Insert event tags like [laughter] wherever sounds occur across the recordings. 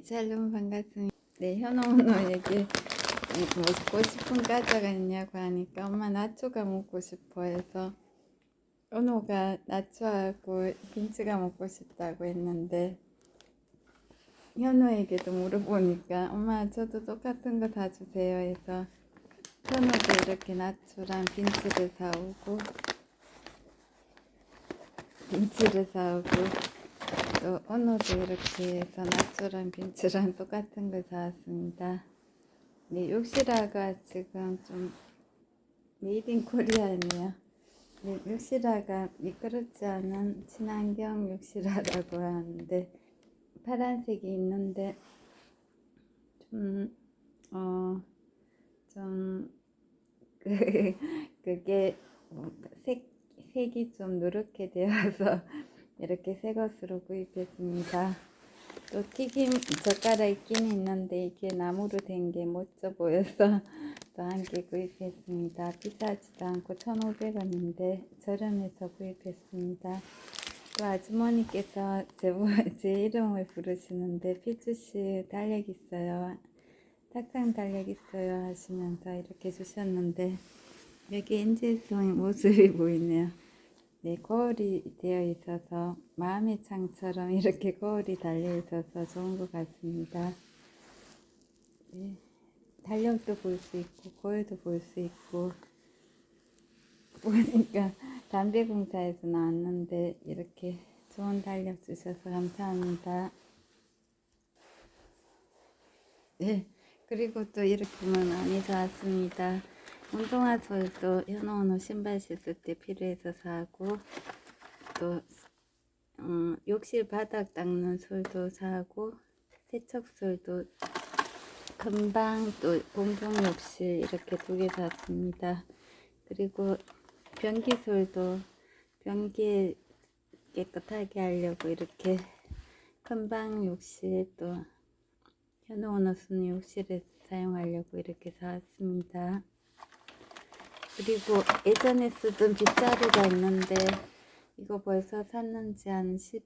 샬롬 반갑습니다. 네, 현호노에게 먹고 싶은 과자가 있냐고 하니까 엄마 나초가 먹고 싶어 해서 현호가 나초하고 빈츠가 먹고 싶다고 했는데 현호에게도 물어보니까 엄마 저도 똑같은 거 다 주세요 해서 현호도 이렇게 나초랑 빈츠를 사오고 빈츠를 사오고 또 오늘도 이렇게 해서 나초랑 빈츠랑 [laughs] 똑같은 걸 사왔습니다. 네, 욕실아가 지금 좀 메이드 인 코리아네요. 네, 욕실아가 미끄럽지 않은 친환경 욕실아라고 하는데 파란색이 있는데 좀, 어, 좀, [laughs] 그, 그게 뭐 색, 색이 좀 누렇게 되어서 이렇게 새 것으로 구입했습니다. 또 튀김 젓가락 있긴 있는데 이게 나무로 된 게 멋져 보여서 [laughs] 또 한 개 구입했습니다. 비싸지도 않고 1,500원인데 저렴해서 구입했습니다. 또 아주머니께서 제, [laughs] 제 이름을 부르시는데 피주씨 달력 있어요. 탁상 달력 있어요 하시면서 이렇게 주셨는데 여기 엔젤송의 모습이 보이네요. 네, 거울이 되어 있어서 마음의 창처럼 [laughs] 이렇게 거울이 달려 있어서 좋은 것 같습니다. 네, 달력도 볼 수 있고 거울도 볼 수 있고 [laughs] 보니까 담배공사에서 나왔는데 이렇게 좋은 달력 주셔서 감사합니다. 네, 그리고 또 이렇게만 많이 사왔습니다. 운동화 솔도 현호은호 신발 씻을 때 필요해서 사고 또 음, 욕실 바닥 닦는 솔도 사고 세척솔도 금방 또 공동 욕실 이렇게 두 개 샀습니다. 그리고 변기솔도 변기 깨끗하게 하려고 이렇게 금방 욕실 또 현호은호 순 욕실에 사용하려고 이렇게 사왔습니다. 그리고 예전에 쓰던 빗자루가 있는데 이거 벌써 샀는지 한 10,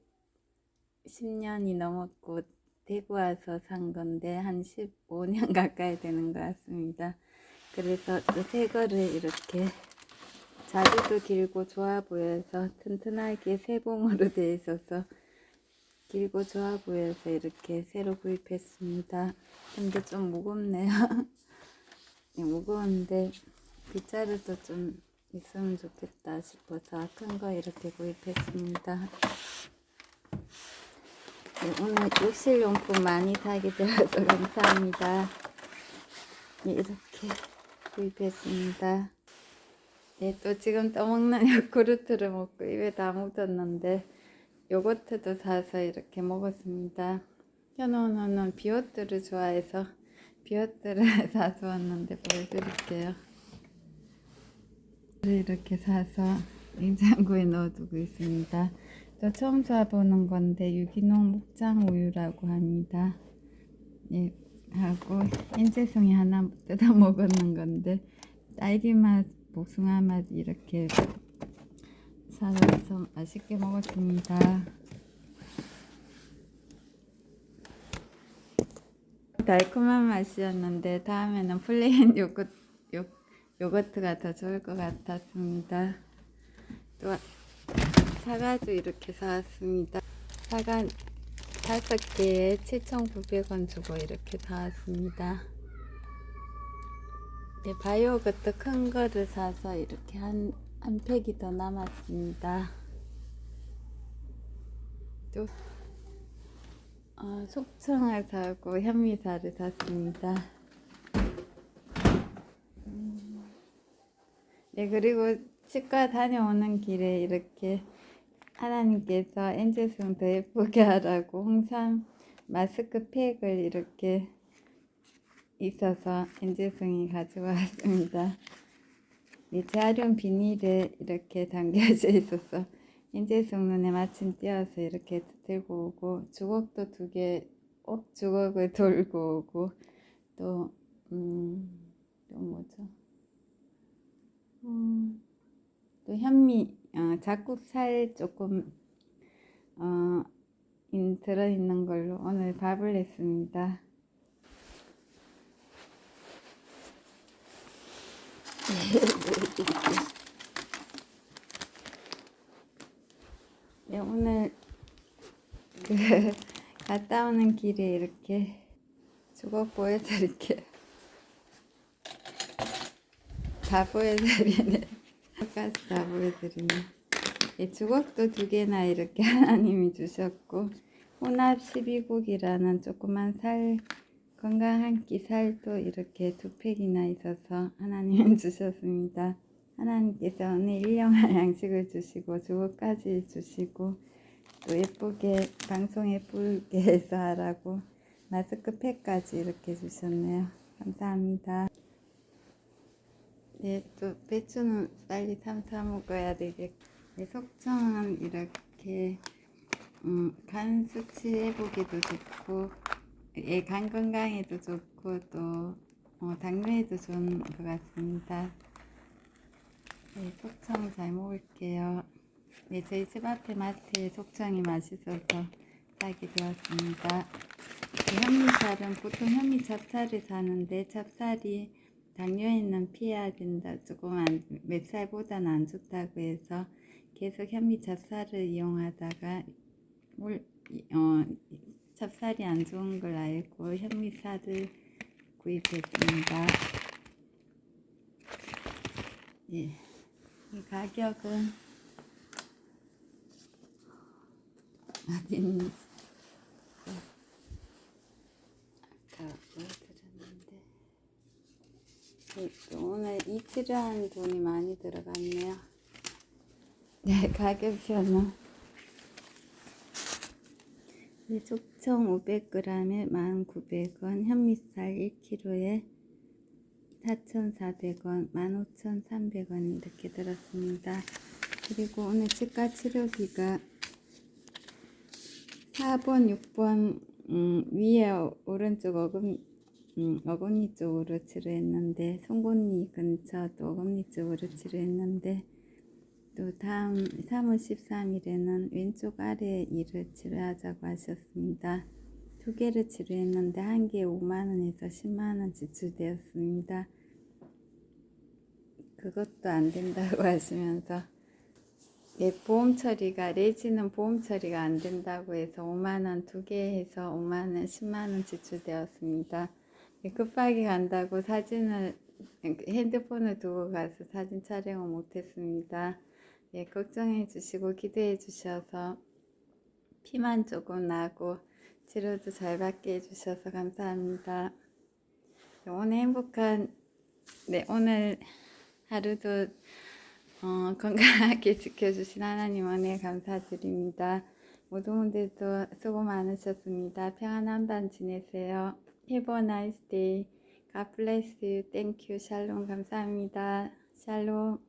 10년이 넘었고 대구 와서 산 건데 한 15년 [laughs] 가까이 되는 것 같습니다. 그래서 또새 거를 이렇게 자리도 길고 좋아 보여서 튼튼하게 세 봉으로 되어 있어서 길고 좋아 보여서 이렇게 새로 구입했습니다. 근데 좀 무겁네요. [laughs] 네, 무거운데 빗자루도 좀 있으면 좋겠다 싶어서 큰 거 이렇게 구입했습니다. 네, 오늘 욕실용품 많이 사게 되어서 [laughs] 감사합니다. 네, 이렇게 구입했습니다. 네, 또 지금 떠먹는 [laughs] 요구르트를 먹고 입에 다 묻었는데 요거트도 사서 이렇게 먹었습니다. 현호는 비오트를 좋아해서 비오트를 [laughs] 사서 왔는데 보여드릴게요. 이렇게 사서 냉장고에 넣어두고 있습니다. 저 처음 사보는 건데 유기농 목장 우유라고 합니다. 예, 하고 인제송이 하나 뜯어 먹었는 건데 딸기 맛, 복숭아 맛 이렇게 사서 맛있게 먹었습니다. 달콤한 맛이었는데 다음에는 플레인 요거, 요, 요거트가 더 좋을 것 같았습니다. 또 사과도 이렇게 사왔습니다. 사과 다섯 개에 7,900원 주고 이렇게 사왔습니다. 네, 바이오그트 큰 거를 사서 이렇게 한, 한 팩이 더 남았습니다. 또 어, 속청을 사고 현미사를 샀습니다. 음. 네, 그리고 치과 다녀오는 길에 이렇게 하나님께서 엔젤송 더 예쁘게 하라고 홍삼 마스크팩을 이렇게 있어서 엔젤송이 가지고 왔습니다. 이 재활용 비닐에 이렇게 담겨져 있어서 엔젤송 눈에 마침 띄어서 이렇게 들고 오고 주걱도 두 개, 꼭 주걱을 돌고 오고 또, 음, 또 뭐죠? 음, 또 현미, 어, 잡곡살 조금, 어, 인 들어있는 걸로 오늘 밥을 했습니다. [laughs] 네, 오늘 그 [laughs] 갔다 오는 길에 이렇게 주걱 보여드릴게요. 다 보여드리네. [laughs] 똑같이 다 보여드리네. 이 주걱도 두 개나 이렇게 [laughs] 하나님이 주셨고 혼합 12국이라는 조그만 살 건강 한 끼 살도 이렇게 두 팩이나 있어서 하나님 [laughs] 주셨습니다. 하나님께서 오늘 일용할 양식을 주시고 주걱까지 주시고 또 예쁘게 방송 예쁘게 해서 하라고 마스크팩까지 이렇게 주셨네요. 감사합니다. 네, 또 배추는 빨리 삶아 먹어야 되겠고 네, 속청은 이렇게 음, 간 수치 회복에도 좋고 예, 간 건강에도 좋고 또 어, 당뇨에도 좋은 것 같습니다. 네, 속청 잘 먹을게요. 네, 저희 집 앞에 마트에 속청이 맛있어서 사게 되었습니다. 그 현미살은 보통 현미 찹쌀을 사는데 찹쌀이 당뇨에는 피해야 된다. 조금 안, 맵쌀보다는 안 좋다고 해서 계속 현미 찹쌀을 이용하다가 물, 어, 찹쌀이 안 좋은 걸 알고 현미쌀을 구입했습니다. 예. 이 가격은 있는지 아까 보여드렸는데 네, 또 오늘 이틀을 한 돈이 많이 들어갔네요. 네, 가격표는 네, 속청 500g에 1,900원, 현미쌀 1kg에 4,400원, 15,300원이 이렇게 들었습니다. 그리고 오늘 치과 치료비가 4번, 6번 음, 위에 오른쪽 어금, 음, 어금니 쪽으로 치료했는데 송곳니 근처 또 어금니 쪽으로 치료했는데 또 다음 3월 13일에는 왼쪽 아래 이를 치료하자고 하셨습니다. 두 개를 치료했는데 한 개에 5만원에서 10만원 지출되었습니다. 그것도 안 된다고 [laughs] 하시면서 예, 보험 처리가 레지는 보험 처리가 안 된다고 해서 5만 원 두 개 해서 5만 원, 10만 원 지출되었습니다. 예, 급하게 간다고 사진을 핸드폰을 두고 가서 사진 촬영을 못했습니다. 예, 걱정해 주시고 기도해 주셔서 피만 조금 나고 치료도 잘 받게 해주셔서 감사합니다. 네, 오늘 행복한 네 오늘 하루도 어, [laughs] 건강하게 지켜주신 하나님 은혜 감사드립니다. 모든 분들도 수고 많으셨습니다. 평안한 밤 지내세요. Have a nice day. God bless you. Thank you. 샬롬 감사합니다. 샬롬.